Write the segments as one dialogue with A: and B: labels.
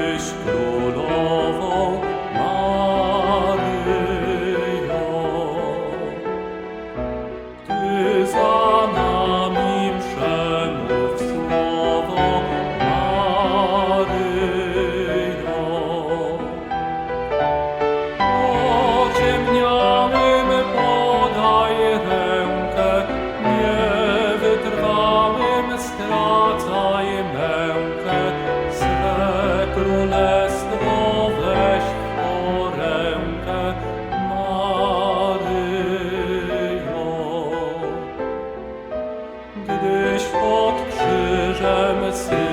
A: ich pro novo. Gdyś pod krzyżem Syna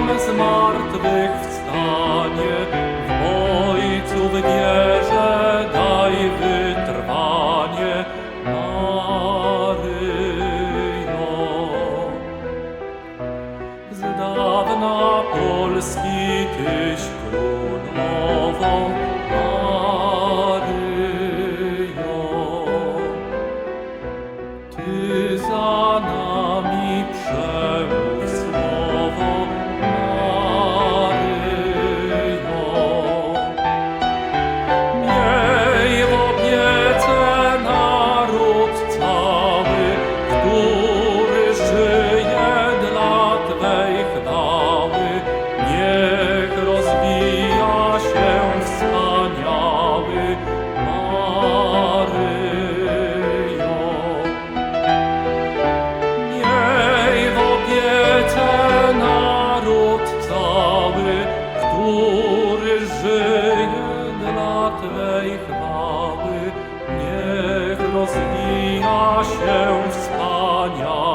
A: sercom zmartwychwstanie. W Ojcu w wierze daj wytrwanie, Maryjo. Z dawna Polski Tyś królową, który żyje dla Twej chwały. Niech rozwija się wspaniały.